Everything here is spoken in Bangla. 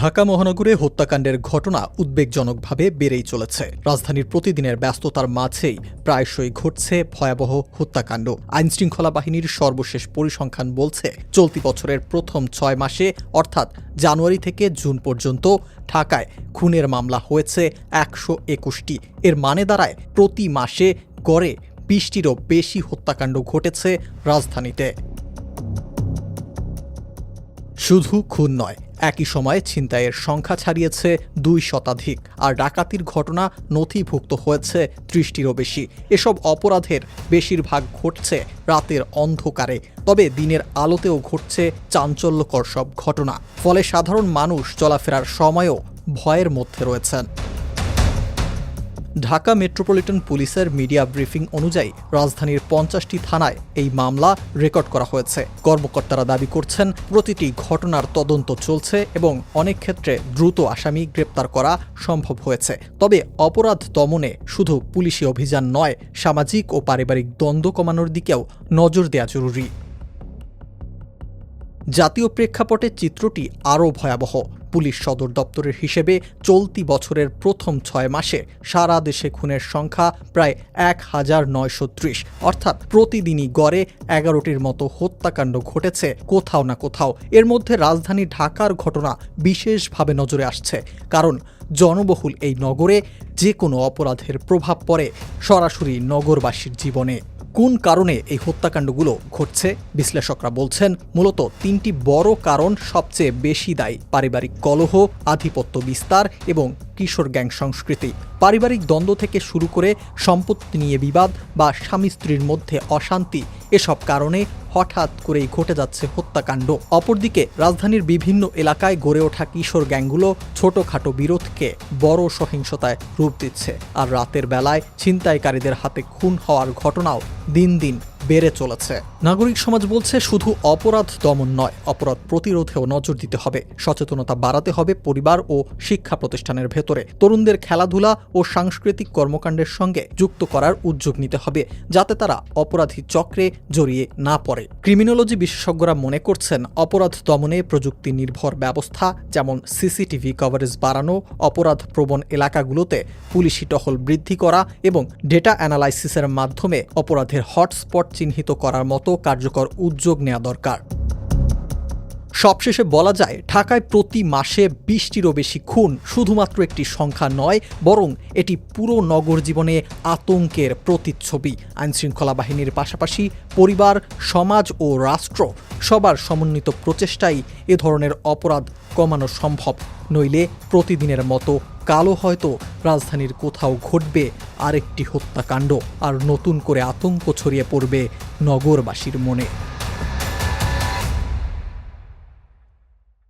ঢাকা মহানগরে হত্যাকাণ্ডের ঘটনা উদ্বেগজনকভাবে বেড়েই চলেছে। রাজধানীর প্রতিদিনের ব্যস্ততার মাঝেই প্রায়শই ঘটছে ভয়াবহ হত্যাকাণ্ড। আইনশৃঙ্খলা বাহিনীর সর্বশেষ পরিসংখ্যান বলছে, চলতি বছরের প্রথম ছয় মাসে, অর্থাৎ জানুয়ারি থেকে জুন পর্যন্ত, ঢাকায় খুনের মামলা হয়েছে একশো একুশটি। এর মানে দাঁড়ায়, প্রতি মাসে গড়ে বিশটিরও বেশি হত্যাকাণ্ড ঘটেছে রাজধানীতে। শুধু খুন নয় একই সময়ে ছিনতাইয়ের সংখ্যা ছাড়িয়েছে দুই শতাধিক, আর ডাকাতির ঘটনা নথিভুক্ত হয়েছে ত্রিশটিরও বেশি। এসব অপরাধের বেশিরভাগ ঘটছে রাতের অন্ধকারে, তবে দিনের আলোতেও ঘটছে চাঞ্চল্যকর সব ঘটনা। ফলে সাধারণ মানুষ চলাফেরার সময়ও ভয়ের মধ্যে রয়েছেন। ঢাকা মেট্রোপলিটন পুলিশের মিডিয়া ব্রিফিং অনুযায়ী রাজধানীর পঞ্চাশটি থানায় এই মামলা রেকর্ড করা হয়েছে। কর্মকর্তারা দাবি করছেন, প্রতিটি ঘটনার তদন্ত চলছে এবং অনেক ক্ষেত্রে দ্রুত আসামি গ্রেপ্তার করা সম্ভব হয়েছে। তবে অপরাধ দমনে শুধু পুলিশি অভিযান নয়, সামাজিক ও পারিবারিক দ্বন্দ্ব কমানোর দিকেও নজর দেওয়া জরুরি। জাতীয় প্রেক্ষাপটে চিত্রটি আরও ভয়াবহ। পুলিশ সদর দপ্তরের হিসেবে চলতি বছরের প্রথম ছয় মাসে সারা দেশে খুনের সংখ্যা প্রায় এক হাজার নয়শো ত্রিশ। অর্থাৎ প্রতিদিনই গড়ে এগারোটির মতো হত্যাকাণ্ড ঘটেছে কোথাও না কোথাও। এর মধ্যে রাজধানী ঢাকার ঘটনা বিশেষভাবে নজরে আসছে। কারণ জনবহুল এই নগরে যে কোনো অপরাধের প্রভাব পড়ে সরাসরি নগরবাসীর জীবনে। কোন কারণে এই হত্যাকাণ্ডগুলো ঘটছে? বিশ্লেষকরা বলছেন, মূলত তিনটি বড় কারণ সবচেয়ে বেশি দায়ী। পারিবারিক কলহ, আধিপত্য বিস্তার এবং কিশোর গ্যাং সংস্কৃতি। পারিবারিক দ্বন্দ্ব থেকে শুরু করে সম্পত্তি নিয়ে বিবাদ বা স্বামী স্ত্রীর মধ্যে অশান্তি, এসব কারণে হঠাৎ করেই ঘটে যাচ্ছে হত্যাকাণ্ড। অপরদিকে, রাজধানীর বিভিন্ন এলাকায় গড়ে ওঠা কিশোর গ্যাংগুলো ছোটখাটো বিরোধকে বড় সহিংসতায় রূপ দিচ্ছে। আর রাতের বেলায় ছিনতাইকারীদের হাতে খুন হওয়ার ঘটনাও দিন দিন বেড়ে চলেছে। নাগরিক সমাজ বলছে শুধু অপরাধ দমন নয়, অপরাধ প্রতিরোধেও নজর দিতে হবে। সচেতনতা বাড়াতে হবে পরিবার ও শিক্ষা প্রতিষ্ঠানের ভেতরে। তরুণদের খেলাধুলা ও সাংস্কৃতিক কর্মকাণ্ডের সঙ্গে যুক্ত করার উদ্যোগ নিতে হবে, যাতে তারা অপরাধী চক্রে জড়িয়ে না পড়ে। ক্রিমিনোলজি বিশেষজ্ঞরা মনে করছেন, অপরাধ দমনে প্রযুক্তি নির্ভর ব্যবস্থা, যেমন সিসিটিভি কভারেজ বাড়ানো, অপরাধ প্রবণ এলাকাগুলোতে পুলিশি টহল বৃদ্ধি করা এবং ডেটা অ্যানালাইসিসের মাধ্যমে অপরাধের হটস্পট চিহ্নিত করার মতো কার্যকর উদ্যোগ নেওয়া দরকার। সবশেষে বলা যায়, ঢাকায় প্রতি মাসে বিশটিরও বেশি খুন শুধুমাত্র একটি সংখ্যা নয়, বরং এটি পুরো নগর জীবনে আতঙ্কের প্রতিচ্ছবি। আইনশৃঙ্খলা বাহিনীর পাশাপাশি পরিবার, সমাজ ও রাষ্ট্র সবার সমন্বিত প্রচেষ্টাই এ ধরনের অপরাধ কমানো সম্ভব। নইলে প্রতিদিনের মতো কালো হয়তো রাজধানীর কোথাও ঘটবে আরেকটি হত্যাকাণ্ড, আর নতুন করে আতঙ্ক ছড়িয়ে পড়বে নগরবাসীর মনে।